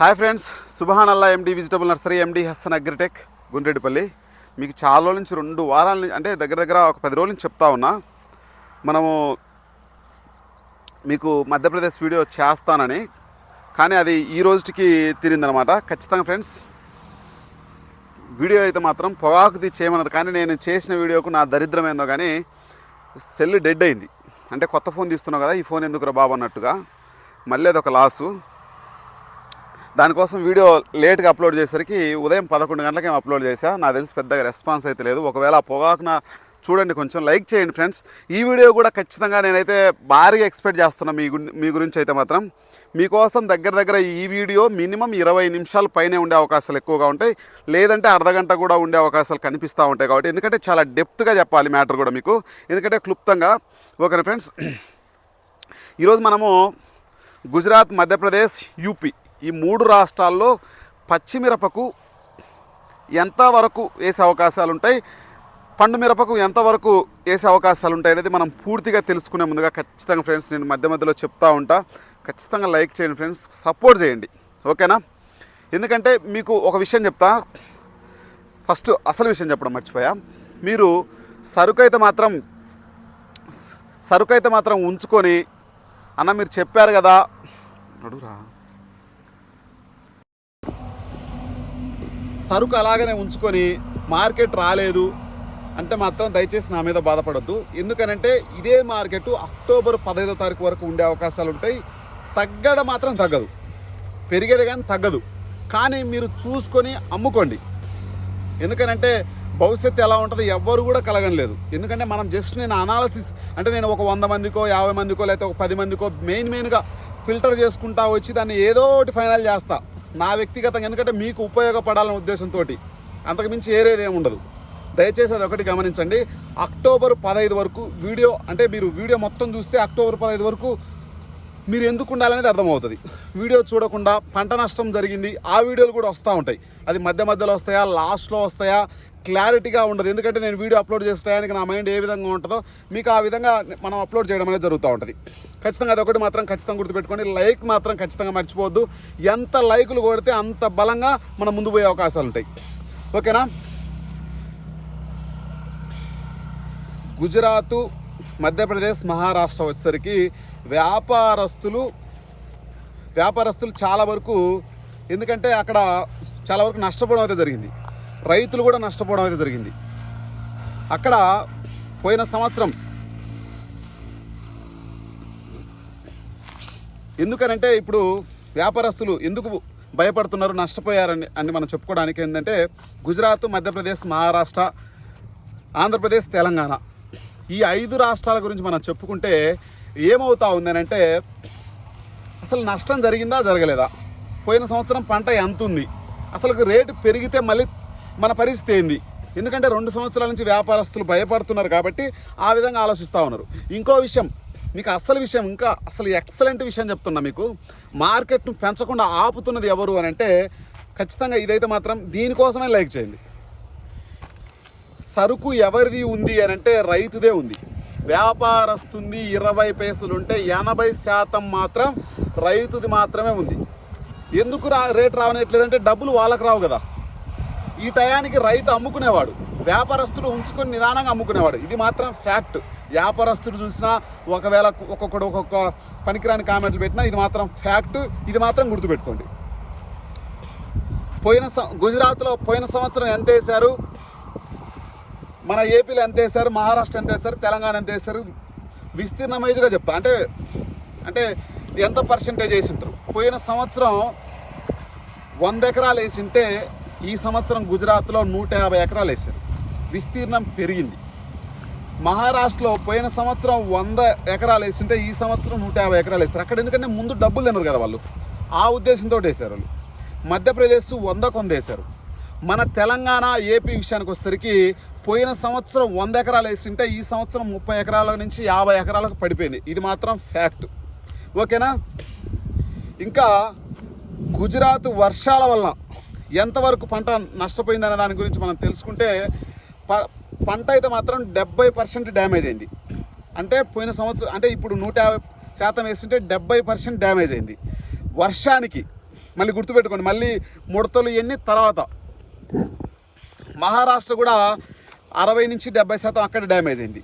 Hi friends Subhan Allah MD vegetable nursery MD Hasan agritech Gundreddipalli మీకు చాలా రోజుల నుంచి రెండు వారాల నుంచి అంటే దగ్గర దగ్గర ఒక పది రోజుల నుంచి చెప్తా ఉన్నా. మనము మీకు మధ్యప్రదేశ్ వీడియో చేస్తానని కానీ అది ఈ రోజుకి తీరిందనమాట. ఖచ్చితంగా ఫ్రెండ్స్ వీడియో అయితే మాత్రం పొగాకుది చేయమన్నారు కానీ నేను చేసిన వీడియోకు నా దరిద్రం ఏందో కానీ సెల్ డెడ్ అయింది. అంటే కొత్త ఫోన్ తీస్తున్నావు కదా ఈ ఫోన్ ఎందుకురా బాబు అన్నట్టుగా. మళ్ళీ అదొక లాసు. దానికోసం వీడియో లేట్గా అప్లోడ్ చేసరికి ఉదయం పదకొండు గంటలకి అప్లోడ్ చేశా. నాకు తెలిసి పెద్దగా రెస్పాన్స్ అయితే లేదు. ఒకవేళ పొగాకున చూడండి కొంచెం లైక్ చేయండి ఫ్రెండ్స్. ఈ వీడియో కూడా ఖచ్చితంగా నేనైతే భారీగా ఎక్స్పెక్ట్ చేస్తున్నా మీ మీ గురించి అయితే మాత్రం. మీకోసం దగ్గర దగ్గర ఈ వీడియో మినిమం ఇరవై నిమిషాల పైనే ఉండే అవకాశాలు ఎక్కువగా ఉంటాయి. లేదంటే అర్ధగంట కూడా ఉండే అవకాశాలు కనిపిస్తూ ఉంటాయి కాబట్టి. ఎందుకంటే చాలా డెప్త్గా చెప్పాలి మ్యాటర్ కూడా మీకు. ఎందుకంటే క్లుప్తంగా ఓకే ఫ్రెండ్స్? ఈరోజు మనము గుజరాత్ మధ్యప్రదేశ్ యూపీ ఈ మూడు రాష్ట్రాల్లో పచ్చిమిరపకు ఎంతవరకు వేసే అవకాశాలు ఉంటాయి పండు మిరపకు ఎంతవరకు వేసే అవకాశాలు ఉంటాయి అనేది మనం పూర్తిగా తెలుసుకునే ముందుగా ఖచ్చితంగా ఫ్రెండ్స్ నేను మధ్య మధ్యలో చెప్తా ఉంటా. ఖచ్చితంగా లైక్ చేయండి ఫ్రెండ్స్ సపోర్ట్ చేయండి. ఓకేనా? ఎందుకంటే మీకు ఒక విషయం చెప్తా. ఫస్ట్ అసలు విషయం చెప్పడం మర్చిపోయా. మీరు సరుకు అయితే మాత్రం సరుకు అయితే మాత్రం ఉంచుకొని అన్న మీరు చెప్పారు కదా. అడుగురా సరుకు అలాగనే ఉంచుకొని మార్కెట్ రాలేదు అంటే మాత్రం దయచేసి నా మీద బాధపడద్దు. ఎందుకనంటే ఇదే మార్కెట్ అక్టోబర్ పదహైదో తారీఖు వరకు ఉండే అవకాశాలు ఉంటాయి. తగ్గడం మాత్రం తగ్గదు. పెరిగేది కానీ తగ్గదు. కానీ మీరు చూసుకొని అమ్ముకోండి. ఎందుకనంటే భవిష్యత్తు ఎలా ఉంటుందో ఎవ్వరు కూడా కలగనలేదు. ఎందుకంటే మనం జస్ట్ నేను అనాలసిస్ అంటే నేను ఒక వంద మందికో యాభై మందికో లేకపోతే ఒక పది మందికో మెయిన్ మెయిన్గా ఫిల్టర్ చేసుకుంటా వచ్చి దాన్ని ఏదో ఒకటి ఫైనల్ చేస్తా. నా వ్యక్తిగతంగా ఎందుకంటే మీకు ఉపయోగపడాలనే ఉద్దేశంతో అంతకుమించి ఏరేది ఏమి ఉండదు. దయచేసి అది ఒకటి గమనించండి. అక్టోబర్ పదహైదు వరకు వీడియో అంటే మీరు వీడియో మొత్తం చూస్తే అక్టోబర్ పదహైదు వరకు మీరు ఎందుకు ఉండాలనేది అర్థమవుతుంది. వీడియో చూడకుండా పంట నష్టం జరిగింది ఆ వీడియోలు కూడా వస్తూ ఉంటాయి. అది మధ్య మధ్యలో వస్తాయా లాస్ట్లో వస్తాయా క్లారిటీగా ఉండదు. ఎందుకంటే నేను వీడియో అప్లోడ్ చేసే టయానికి నా మైండ్ ఏ విధంగా ఉంటుందో మీకు ఆ విధంగా మనం అప్లోడ్ చేయడం అనేది జరుగుతూ ఉంటుంది. ఖచ్చితంగా అదొకటి మాత్రం ఖచ్చితంగా గుర్తుపెట్టుకోండి. లైక్ మాత్రం ఖచ్చితంగా మర్చిపోవద్దు. ఎంత లైకులు కొడితే అంత బలంగా మనం ముందు పోయే అవకాశాలు ఉంటాయి. ఓకేనా? గుజరాత్ మధ్యప్రదేశ్ మహారాష్ట్ర వచ్చేసరికి వ్యాపారస్తులు వ్యాపారస్తులు చాలా వరకు ఎందుకంటే అక్కడ చాలా వరకు నష్టపోవడం అయితే జరిగింది. రైతులు కూడా నష్టపోవడం అయితే జరిగింది. అక్కడ పోయిన సంవత్సరం ఎందుకనంటే ఇప్పుడు వ్యాపారస్తులు ఎందుకు భయపడుతున్నారు నష్టపోయారని అని మనం చెప్పుకోవడానికి ఏంటంటే గుజరాత్ మధ్యప్రదేశ్ మహారాష్ట్ర ఆంధ్రప్రదేశ్ తెలంగాణ ఈ ఐదు రాష్ట్రాల గురించి మనం చెప్పుకుంటే ఏమవుతా ఉందనంటే అసలు నష్టం జరిగిందా జరగలేదా? పోయిన సంవత్సరం పంట ఎంత ఉంది అసలు రేటు పెరిగితే మళ్ళీ మన పరిస్థితి ఏంది? ఎందుకంటే రెండు సంవత్సరాల నుంచి వ్యాపారస్తులు భయపడుతున్నారు కాబట్టి ఆ విధంగా ఆలోచిస్తూ ఉన్నారు. ఇంకో విషయం మీకు అసలు విషయం ఇంకా అసలు ఎక్సలెంట్ విషయం చెప్తున్నా మీకు. మార్కెట్ను పెంచకుండా ఆపుతున్నది ఎవరు అని అంటే ఖచ్చితంగా ఇదైతే మాత్రం దీనికోసమే లైక్ చేయండి. సరుకు ఎవరిది ఉంది అని అంటే రైతుదే ఉంది. వ్యాపారస్తుంది ఇరవై పైసలు ఉంటే ఎనభై శాతం మాత్రం రైతుది మాత్రమే ఉంది. ఎందుకు రా రేటు రావనట్లేదంటే డబ్బులు వాళ్ళకు రావు కదా. ఈ టయానికి రైతు అమ్ముకునేవాడు వ్యాపారస్తుడు ఉంచుకొని నిదానంగా అమ్ముకునేవాడు. ఇది మాత్రం ఫ్యాక్ట్. వ్యాపారస్తుడు చూసినా ఒకవేళ ఒక్కొక్కడు ఒక్కొక్క పనికిరాని కామెంట్లు పెట్టినా ఇది మాత్రం ఫ్యాక్ట్. ఇది మాత్రం గుర్తుపెట్టుకోండి. పోయిన సం- గుజరాత్లో పోయిన సంవత్సరం ఎంత వేశారు? మన ఏపీలో ఎంత వేశారు? మహారాష్ట్ర ఎంత వేశారు? తెలంగాణ ఎంత వేశారు? విస్తీర్ణ వైజ్గా చెప్తా. అంటే అంటే ఎంత పర్సంటేజ్ వేసి ఉంటారు పోయిన సంవత్సరం వంద ఎకరాలు వేసింటే ఈ సంవత్సరం గుజరాత్లో నూట యాభై ఎకరాలు వేశారు. విస్తీర్ణం పెరిగింది. మహారాష్ట్రలో పోయిన సంవత్సరం వంద ఎకరాలు వేసింటే ఈ సంవత్సరం నూట యాభై ఎకరాలు వేశారు. అక్కడ ఎందుకంటే ముందు డబ్బులు తినరు కదా వాళ్ళు. ఆ ఉద్దేశంతో వేశారు వాళ్ళు. మధ్యప్రదేశ్ వంద కొంద వేశారు. మన తెలంగాణ ఏపీ విషయానికి వచ్చేసరికి పోయిన సంవత్సరం వంద ఎకరాలు వేసింటే ఈ సంవత్సరం ముప్పై ఎకరాల నుంచి యాభై ఎకరాలకు పడిపోయింది. ఇది మాత్రం ఫ్యాక్ట్. ఓకేనా? ఇంకా గుజరాత్ వర్షాల వలన ఎంతవరకు పంట నష్టపోయిందనే దాని గురించి మనం తెలుసుకుంటే ప పంట అయితే మాత్రం డెబ్బై పర్సెంట్ డ్యామేజ్ అయింది. అంటే పోయిన సంవత్సరం అంటే ఇప్పుడు నూట యాభై శాతం వేసింటే డెబ్బై పర్సెంట్ డ్యామేజ్ అయింది. వర్షానికి మళ్ళీ గుర్తుపెట్టుకోండి మళ్ళీ ముడతలు ఇవన్నీ తర్వాత. మహారాష్ట్ర కూడా అరవై నుంచి డెబ్బై శాతం అక్కడ డ్యామేజ్ అయింది.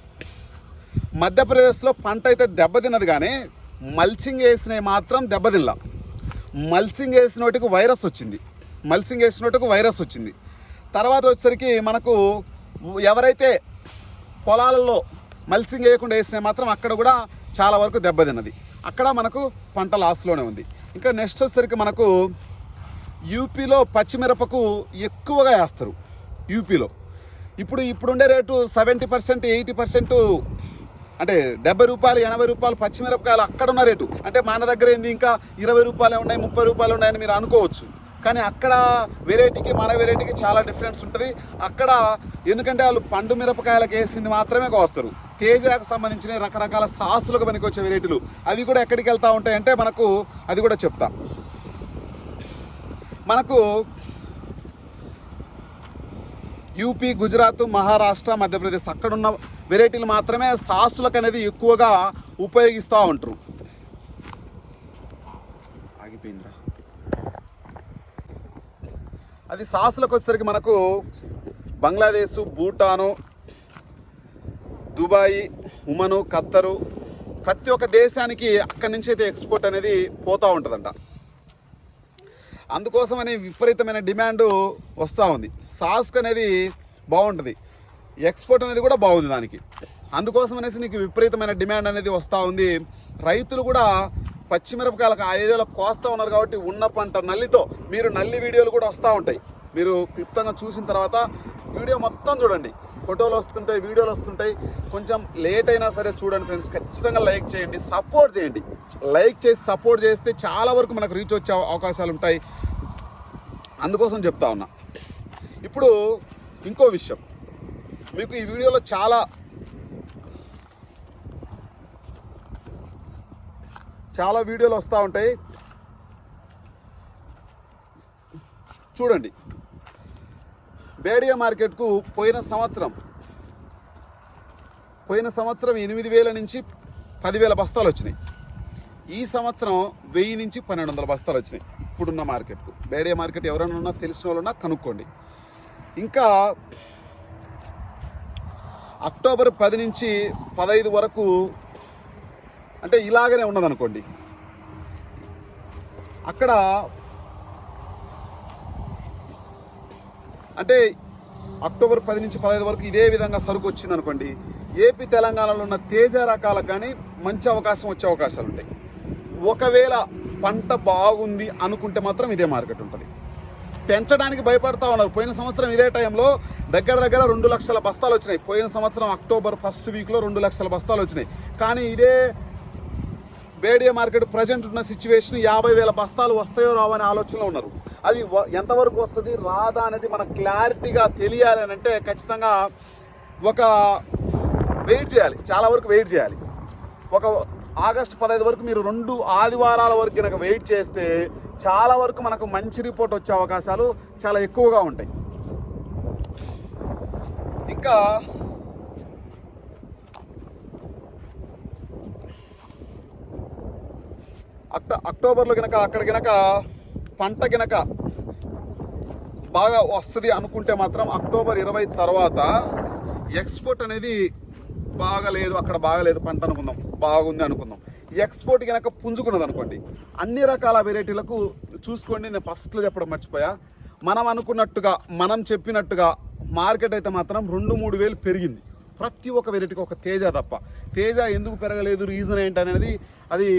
మధ్యప్రదేశ్లో పంట అయితే దెబ్బతిన్నది కానీ మల్చింగ్ వేసినవి మాత్రం దెబ్బతినలా. మల్చింగ్ వేసినోటికి వైరస్ వచ్చింది. మల్సింగ్ వేసినట్టుకు వైరస్ వచ్చింది. తర్వాత వచ్చేసరికి మనకు ఎవరైతే పొలాలలో మల్సింగ్ వేయకుండా వేసినా మాత్రం అక్కడ కూడా చాలా వరకు దెబ్బతిన్నది అక్కడ మనకు పంట లాస్లోనే ఉంది. ఇంకా నెక్స్ట్ వచ్చేసరికి మనకు యూపీలో పచ్చిమిరపకు ఎక్కువగా వేస్తారు. యూపీలో. ఇప్పుడు ఇప్పుడుండే rate seventy percent eighty percent అంటే డెబ్బై రూపాయలు ఎనభై రూపాయలు పచ్చిమిరపకాయలు అక్కడ ఉన్న రేటు. అంటే మన దగ్గర ఏంది ఇంకా ఇరవై రూపాయలు ఉన్నాయి ముప్పై రూపాయలు ఉన్నాయని మీరు అనుకోవచ్చు. కానీ అక్కడ వెరైటీకి మన వెరైటీకి చాలా డిఫరెన్స్ ఉంటుంది. అక్కడ ఎందుకంటే వాళ్ళు పండు మిరపకాయలకు వేసింది మాత్రమే కోస్తారు. తేజాకు సంబంధించిన రకరకాల సాసులకు పనికి వచ్చే వెరైటీలు అవి కూడా ఎక్కడికి వెళ్తూ ఉంటాయంటే మనకు అది కూడా చెప్తాం. మనకు యూపీ గుజరాత్ మహారాష్ట్ర మధ్యప్రదేశ్ అక్కడున్న వెరైటీలు మాత్రమే సాసులకు అనేది ఎక్కువగా ఉపయోగిస్తూ ఉంటారు. ఆగిపోయిందిరా. అది సాసులకు వచ్చేసరికి మనకు బంగ్లాదేశ్ భూటాను దుబాయ్ ఉమను ఖత్తరు ప్రతి ఒక్క దేశానికి అక్కడి నుంచి అయితే ఎక్స్పోర్ట్ అనేది పోతూ ఉంటుందంట. అందుకోసమని విపరీతమైన డిమాండ్ వస్తూ ఉంది. సాస్క్ అనేది బాగుంటుంది. ఎక్స్పోర్ట్ అనేది కూడా బాగుంది దానికి. అందుకోసం అనేసి నీకు విపరీతమైన డిమాండ్ అనేది వస్తూ ఉంది. రైతులు కూడా పచ్చిమిరపకాయలకు ఆ ఏరియాలో కోస్తూ ఉన్నారు కాబట్టి ఉన్న పంట నల్లితో మీరు నల్లి వీడియోలు కూడా వస్తూ ఉంటాయి. మీరు క్లుప్తంగా చూసిన తర్వాత వీడియో మొత్తం చూడండి. ఫోటోలు వస్తుంటాయి వీడియోలు వస్తుంటాయి. కొంచెం లేట్ అయినా సరే చూడండి ఫ్రెండ్స్. ఖచ్చితంగా లైక్ చేయండి సపోర్ట్ చేయండి. లైక్ చేసి సపోర్ట్ చేస్తే చాలా వరకు మనకు రీచ్ వచ్చే అవకాశాలు ఉంటాయి. అందుకోసం చెప్తా ఉన్నా. ఇప్పుడు ఇంకో విషయం. మీకు ఈ వీడియోలో చాలా చాలా వీడియోలు వస్తూ ఉంటాయి. చూడండి. బేడియా మార్కెట్కు పోయిన సంవత్సరం పోయిన సంవత్సరం ఎనిమిది వేల నుంచి పదివేల బస్తాలు వచ్చినాయి. ఈ సంవత్సరం వెయ్యి నుంచి పన్నెండు వందల బస్తాలు వచ్చినాయి ఇప్పుడున్న మార్కెట్కు. బేడియా మార్కెట్ ఎవరైనా ఉన్నా తెలిసిన వాళ్ళు ఉన్నా కనుక్కోండి. ఇంకా అక్టోబర్ పది నుంచి పదహైదు వరకు అంటే ఇలాగనే ఉన్నదనుకోండి. అక్కడ అంటే అక్టోబర్ పది నుంచి పదహైదు వరకు ఇదే విధంగా సరుకు వచ్చింది అనుకోండి ఏపీ తెలంగాణలో ఉన్న తేజ రకాలకు కానీ మంచి అవకాశం వచ్చే అవకాశాలు ఉంటాయి. ఒకవేళ పంట బాగుంది అనుకుంటే మాత్రం ఇదే మార్కెట్ ఉంటుంది. పెంచడానికి భయపడతా ఉన్నారు. పోయిన సంవత్సరం ఇదే టైంలో దగ్గర దగ్గర రెండు లక్షల బస్తాలు వచ్చినాయి. పోయిన సంవత్సరం అక్టోబర్ ఫస్ట్ వీక్లో రెండు లక్షల బస్తాలు వచ్చినాయి. కానీ ఇదే బేడియా మార్కెట్ ప్రజెంట్ ఉన్న సిచ్యువేషన్ యాభై వేల బస్తాలు వస్తాయో రావో అనే ఆలోచనలో ఉన్నారు. అది ఎంతవరకు వస్తుంది రాదా అనేది మనకు క్లారిటీగా తెలియాలి అని అంటే ఖచ్చితంగా ఒక వెయిట్ చేయాలి చాలా వరకు వెయిట్ చేయాలి. ఒక ఆగస్టు పదహైదు వరకు మీరు రెండు ఆదివారాల వరకు కనుక వెయిట్ చేస్తే చాలా వరకు మనకు మంచి రిపోర్ట్ వచ్చే అవకాశాలు చాలా ఎక్కువగా ఉంటాయి. ఇంకా అక్ట అక్టోబర్లో గనక అక్కడ గినక పంట గనక బాగా వస్తుంది అనుకుంటే మాత్రం అక్టోబర్ ఇరవై తర్వాత ఎక్స్పోర్ట్ అనేది బాగలేదు అక్కడ బాగలేదు పంట అనుకుందాం. బాగుంది అనుకుందాం. ఎక్స్పోర్ట్ కనుక పుంజుకున్నది అనుకోండి అన్ని రకాల వెరైటీలకు చూసుకోండి నేను ఫస్ట్లో చెప్పడం మర్చిపోయా. మనం అనుకున్నట్టుగా మనం చెప్పినట్టుగా మార్కెట్ అయితే మాత్రం రెండు మూడు వేలు పెరిగింది. ప్రతి ఒక్క వెరైటీకి ఒక తేజ తప్ప. తేజ ఎందుకు పెరగలేదు రీజన్ ఏంటనేది అనేది అది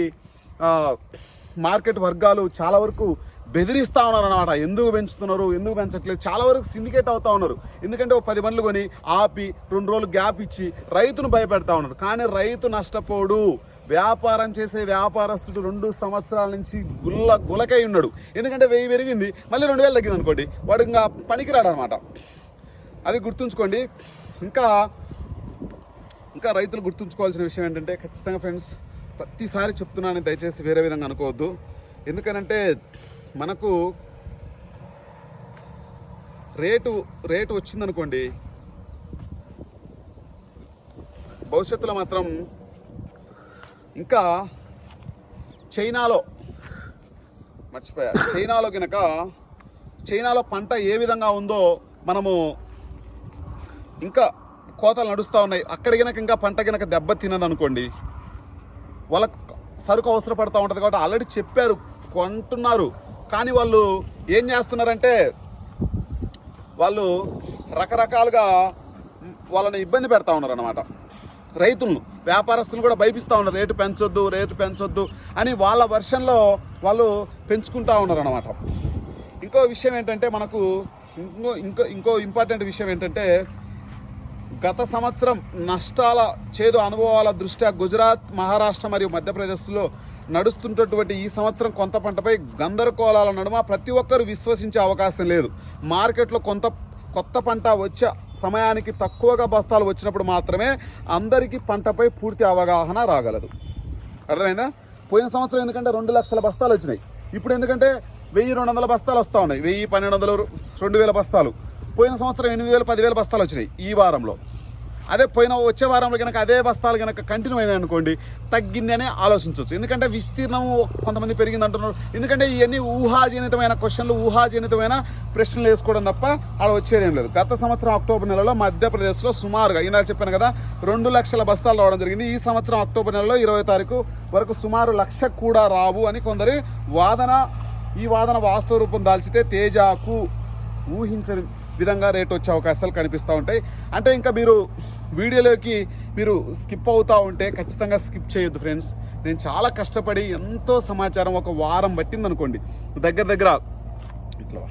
మార్కెట్ వర్గాలు చాలా వరకు బెదిరిస్తూ ఉన్నారు అనమాట ఎందుకు పెంచుతున్నారు ఎందుకు పెంచట్లేదు? చాలా వరకు సిండికేట్ అవుతా ఉన్నారు. ఎందుకంటే ఒక పది బండ్లు కొని ఆపి రెండు రోజులు గ్యాప్ ఇచ్చి రైతును భయపెడతా ఉన్నారు. కానీ రైతు నష్టపోడు. వ్యాపారం చేసే వ్యాపారస్తుడు రెండు సంవత్సరాల నుంచి గుల్ల గులకై ఉన్నాడు. ఎందుకంటే వెయ్యి పెరిగింది మళ్ళీ రెండు వేలు తగ్గింది అనుకోండి వాడు ఇంకా పనికిరాడు అనమాట అది గుర్తుంచుకోండి. ఇంకా ఇంకా రైతులు గుర్తుంచుకోవాల్సిన విషయం ఏంటంటే ఖచ్చితంగా ఫ్రెండ్స్ ప్రతిసారి చెప్తున్నాను దయచేసి వేరే విధంగా అనుకోవద్దు. ఎందుకనంటే మనకు రేటు రేటు వచ్చిందనుకోండి భవిష్యత్తులో మాత్రం ఇంకా చైనాలో మర్చిపోయా చైనాలో కనుక చైనాలో పంట ఏ విధంగా ఉందో మనము ఇంకా కోతలు నడుస్తూ ఉన్నాయి. అక్కడ కనుక ఇంకా పంట కనుక దెబ్బ తినదనుకోండి వాళ్ళకు సరుకు అవసరపడతా ఉంటుంది కాబట్టి ఆల్రెడీ చెప్పారు కొంటున్నారు. కానీ వాళ్ళు ఏం చేస్తున్నారంటే వాళ్ళు రకరకాలుగా వాళ్ళని ఇబ్బంది పెడతా ఉన్నారు అనమాట రైతులను వ్యాపారస్తులు కూడా భయపిస్తూ ఉన్నారు రేటు పెంచొద్దు రేటు పెంచొద్దు అని వాళ్ళ వర్షన్లో వాళ్ళు పెంచుకుంటా ఉన్నారు అనమాట ఇంకో విషయం ఏంటంటే మనకు ఇంకో ఇంకో ఇంకో ఇంపార్టెంట్ విషయం ఏంటంటే గత సంవత్సరం నష్టాల చేదు అనుభవాల దృష్ట్యా గుజరాత్ మహారాష్ట్ర మరియు మధ్యప్రదేశ్లో నడుస్తున్నటువంటి ఈ సంవత్సరం కొంత పంటపై గందరగోళాల నడుమ ప్రతి ఒక్కరు విశ్వసించే అవకాశం లేదు. మార్కెట్లో కొంత కొత్త పంట వచ్చే సమయానికి తక్కువగా బస్తాలు వచ్చినప్పుడు మాత్రమే అందరికీ పంటపై పూర్తి అవగాహన రాగలదు. అర్థమైందా? పోయిన సంవత్సరం ఎందుకంటే రెండు లక్షల బస్తాలు వచ్చినాయి. ఇప్పుడు ఎందుకంటే వెయ్యి రెండు వందల బస్తాలు వస్తూ ఉన్నాయి. వెయ్యి పన్నెండు వందలు రెండు వేల బస్తాలు. పోయిన సంవత్సరం ఎనిమిది వేలు పదివేల బస్తాలు వచ్చినాయి ఈ వారంలో. అదే పోయిన వచ్చే వారంలో కనుక అదే బస్తాలు కనుక కంటిన్యూ అయినాయి అనుకోండి తగ్గింది అని ఆలోచించవచ్చు. ఎందుకంటే విస్తీర్ణం కొంతమంది పెరిగింది అంటున్నారు. ఎందుకంటే ఇవన్నీ ఊహాజనితమైన క్వశ్చన్లు ఊహాజనితమైన ప్రశ్నలు వేసుకోవడం తప్ప ఆడ వచ్చేది లేదు. గత సంవత్సరం అక్టోబర్ నెలలో మధ్యప్రదేశ్లో సుమారుగా ఇందాక చెప్పాను కదా రెండు లక్షల బస్తాలు రావడం జరిగింది. ఈ సంవత్సరం అక్టోబర్ నెలలో ఇరవై తారీఖు వరకు సుమారు లక్ష కూడా రావు అని కొందరి వాదన ఈ వాదన వాస్తవ రూపం దాల్చితే తేజాకు ఊహించని విధంగా రేట్ వచ్చే అవకాశాలు కనిపిస్తూ ఉంటాయి. అంటే ఇంకా మీరు వీడియోలోకి మీరు స్కిప్ అవుతూ ఉంటే ఖచ్చితంగా స్కిప్ చేయొద్దు ఫ్రెండ్స్. నేను చాలా కష్టపడి ఎంతో సమాచారం ఒక వారం పట్టింది అనుకోండి దగ్గర దగ్గర ఇట్లా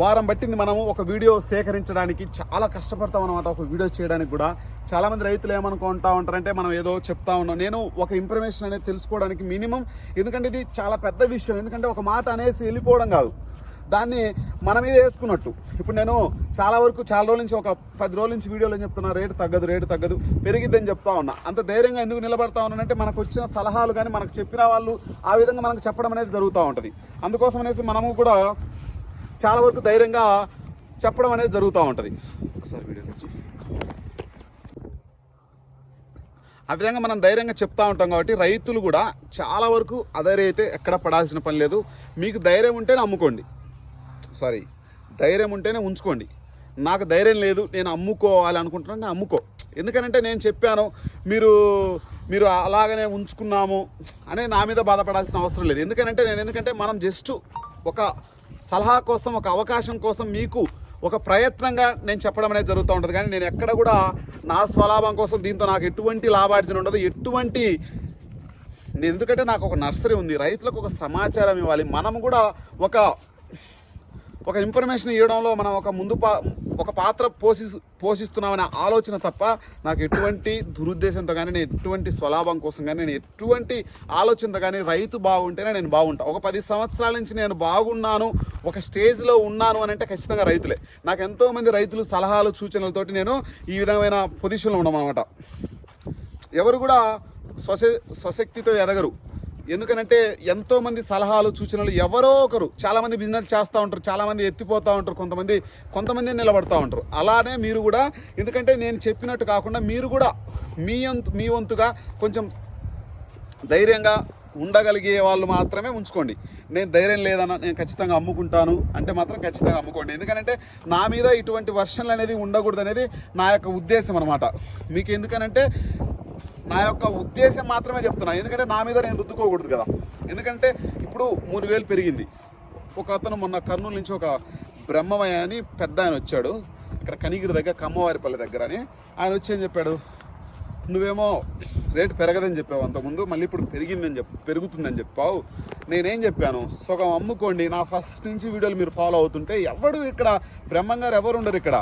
వారం పట్టింది మనము ఒక వీడియో సేకరించడానికి. చాలా కష్టపడతాం అనమాట ఒక వీడియో చేయడానికి కూడా. చాలామంది రైతులు ఏమనుకుంటా ఉంటారంటే మనం ఏదో చెప్తా ఉన్నాం. నేను ఒక ఇన్ఫర్మేషన్ అనేది తెలుసుకోవడానికి మినిమం ఎందుకంటే ఇది చాలా పెద్ద విషయం. ఎందుకంటే ఒక మాట అనేసి వెళ్ళిపోవడం కాదు. దాన్ని మన మీద వేసుకున్నట్టు. ఇప్పుడు నేను చాలా వరకు చాలా రోజుల నుంచి ఒక పది రోజుల నుంచి వీడియోలో చెప్తున్నా రేటు తగ్గదు రేటు తగ్గదు పెరిగిద్దని చెప్తా ఉన్నా. అంత ధైర్యంగా ఎందుకు నిలబడతా ఉన్నానంటే మనకు వచ్చిన సలహాలు కానీ మనకు చెప్పిన వాళ్ళు ఆ విధంగా మనకు చెప్పడం అనేది జరుగుతూ ఉంటుంది. అందుకోసం అనేసి మనము కూడా చాలా వరకు ధైర్యంగా చెప్పడం అనేది జరుగుతూ ఉంటుంది. ఒకసారి వీడియో వచ్చి ఆ విధంగా మనం ధైర్యంగా చెప్తా ఉంటాం కాబట్టి రైతులు కూడా చాలా వరకు అదే అయితే ఎక్కడ పడాల్సిన పని లేదు. మీకు ధైర్యం ఉంటేనే అమ్ముకోండి సారీ ధైర్యం ఉంటేనే ఉంచుకోండి. నాకు ధైర్యం లేదు నేను అమ్ముకోవాలి అనుకుంటున్నాను నేను అమ్ముకో. ఎందుకనంటే నేను చెప్పాను మీరు మీరు అలాగనే ఉంచుకున్నాము అనే నా మీద బాధపడాల్సిన అవసరం లేదు. ఎందుకనంటే నేను ఎందుకంటే మనం జస్ట్ ఒక సలహా కోసం ఒక అవకాశం కోసం మీకు ఒక ప్రయత్నంగా నేను చెప్పడం అనేది జరుగుతూ ఉంటుంది. కానీ నేను ఎక్కడ కూడా నా స్వలాభం కోసం దీంతో నాకు ఎటువంటి లాభార్జన ఉండదు. ఎటువంటి నేను ఎందుకంటే నాకు ఒక నర్సరీ ఉంది. రైతులకు ఒక సమాచారం ఇవ్వాలి. మనం కూడా ఒక ఒక ఇన్ఫర్మేషన్ ఇవ్వడంలో మనం ఒక ముందు పా ఒక పాత్ర పోషి పోషిస్తున్నామనే ఆలోచన తప్ప నాకు ఎటువంటి దురుద్దేశంతో కానీ నేను ఎటువంటి స్వలాభం కోసం కానీ నేను ఎటువంటి ఆలోచనతో కానీ రైతు బాగుంటేనే నేను బాగుంటాను ఒక పది సంవత్సరాల నుంచి నేను బాగున్నాను ఒక స్టేజ్లో ఉన్నాను అని అంటే ఖచ్చితంగా రైతులే. నాకు ఎంతోమంది రైతులు సలహాలు సూచనలతోటి నేను ఈ విధమైన పొజిషన్లో ఉన్నామన్నమాట ఎవరు కూడా స్వశ స్వశక్తితో ఎదగరు. ఎందుకనంటే ఎంతో మంది సలహాలు సూచనలు ఎవరో ఒకరు చాలా మంది బిజినెస్ చేస్తూ ఉంటారు చాలా మంది ఎత్తిపోతూ ఉంటారు కొంతమంది కొంతమంది నిలబడతా ఉంటారు. అలానే మీరు కూడా ఎందుకంటే నేను చెప్పినట్టు కాకుండా మీరు కూడా మీ వంతు మీ వంతుగా కొంచెం ధైర్యంగా ఉండగలిగే వాళ్ళు మాత్రమే ఉంచుకోండి. నేను ధైర్యం లేదన్న నేను ఖచ్చితంగా అమ్ముకుంటాను అంటే మాత్రం ఖచ్చితంగా అమ్ముకోండి. ఎందుకంటే నా మీద ఇటువంటి వర్షన్లు అనేది ఉండకూడదు అనేది నా యొక్క ఉద్దేశం అనమాట మీకు ఎందుకనంటే నా యొక్క ఉద్దేశం మాత్రమే చెప్తున్నా. ఎందుకంటే నా మీద నేను రుద్దుకోకూడదు కదా. ఎందుకంటే ఇప్పుడు మూడు వేలు పెరిగింది. ఒక అతను మొన్న కర్నూలు నుంచి ఒక బ్రహ్మమయ్య అని పెద్ద ఆయన వచ్చాడు. ఇక్కడ కనిగిరి దగ్గర కమ్మవారిపల్లి దగ్గర అని. ఆయన వచ్చి ఏం చెప్పాడు? నువ్వేమో రేటు పెరగదని చెప్పావు అంతకుముందు. మళ్ళీ ఇప్పుడు పెరిగిందని చెప్పు పెరుగుతుందని చెప్పావు. నేనేం చెప్పాను? సగం అమ్ముకోండి. నా ఫస్ట్ నుంచి వీడియోలు మీరు ఫాలో అవుతుంటే ఎవడు ఇక్కడ బ్రహ్మంగారు ఎవరు ఉండరు ఇక్కడ?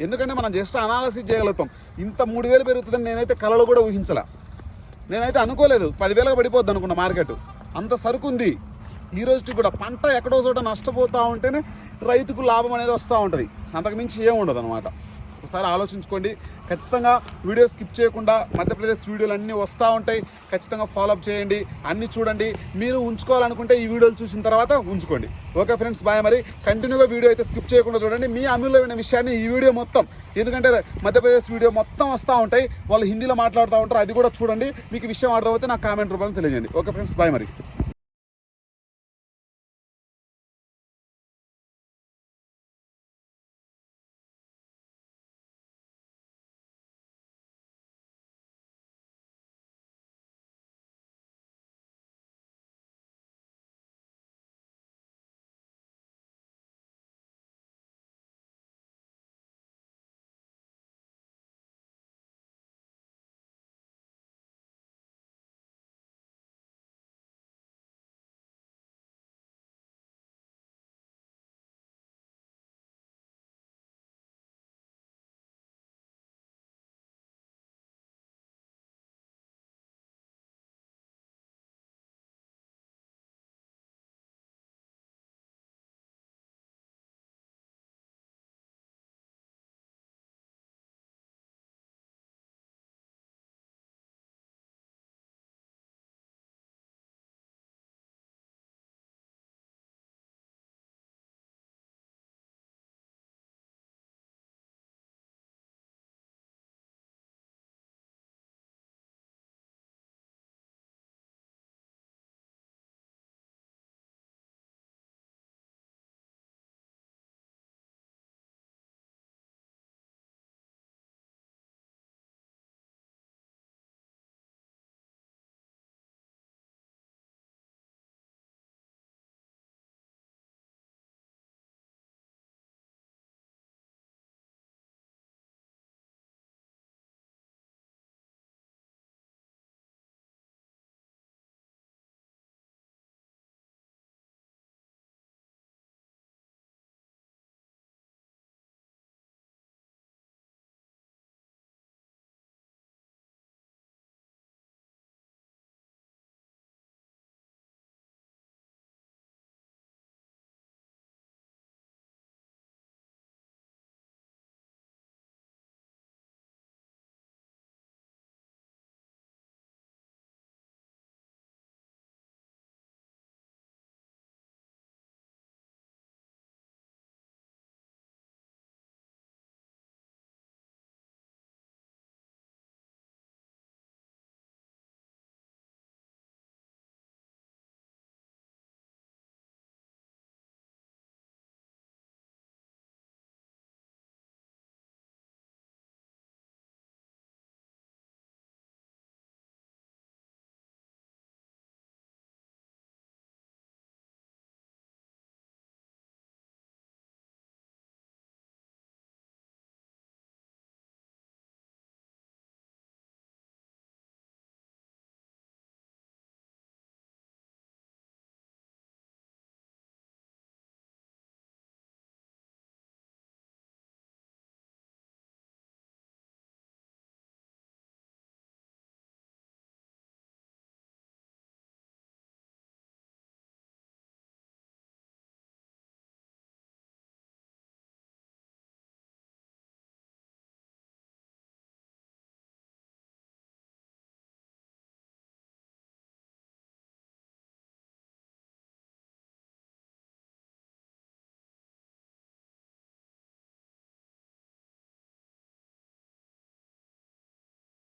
ఎందుకంటే మనం జస్ట్ అనాలసిస్ చేయగలుగుతాం. ఇంత మూడు వేలు పెరుగుతుందని నేనైతే కలలో కూడా ఊహించలే. నేనైతే అనుకోలేదు. పదివేలకు పడిపోద్ది అనుకున్న మార్కెట్. అంత సరుకు ఉంది ఈ రోజుకి కూడా పంట ఎక్కడో చోట నష్టపోతూ ఉంటేనే రైతుకు లాభం అనేది వస్తూ ఉంటుంది. అంతకుమించి మించి ఉండదు అనమాట ఒకసారి ఆలోచించుకోండి. ఖచ్చితంగా వీడియో స్కిప్ చేయకుండా మధ్యప్రదేశ్ వీడియోలు అన్నీ వస్తూ ఉంటాయి. ఖచ్చితంగా ఫాలోఅప్ చేయండి. అన్నీ చూడండి. మీరు ఉంచుకోవాలనుకుంటే ఈ వీడియోలు చూసిన తర్వాత ఉంచుకోండి. ఓకే ఫ్రెండ్స్ బాయ్ మరి. కంటిన్యూగా వీడియో అయితే స్కిప్ చేయకుండా చూడండి. మీ అమూల్యమైన విషయాన్ని ఈ వీడియో మొత్తం ఎందుకంటే మధ్యప్రదేశ్ వీడియో మొత్తం వస్తూ ఉంటాయి. వాళ్ళు హిందీలో మాట్లాడుతూ ఉంటారు. అది కూడా చూడండి. మీకు విషయం అర్థమైతే నాకు కామెంట్ రూపంలో తెలియజేయండి. ఓకే ఫ్రెండ్స్ బాయ్ మరి.